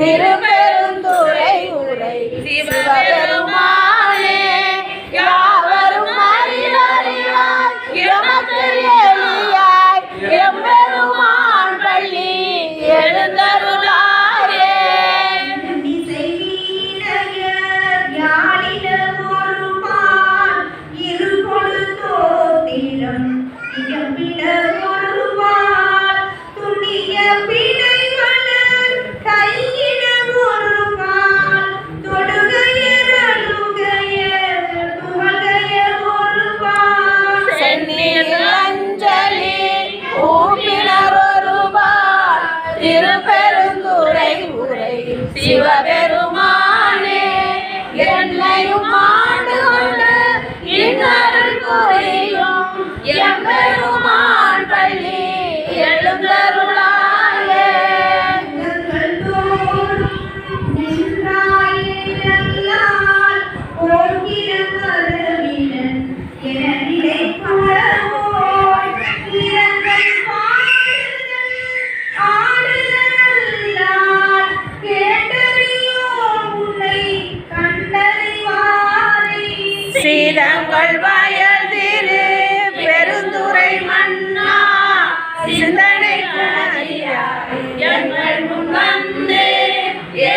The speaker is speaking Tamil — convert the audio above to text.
तेरे சிதங்கள் வயல் திரு பெருந்துரை மன்னா சிந்தனை எங்கள் முன் வந்தே ஏ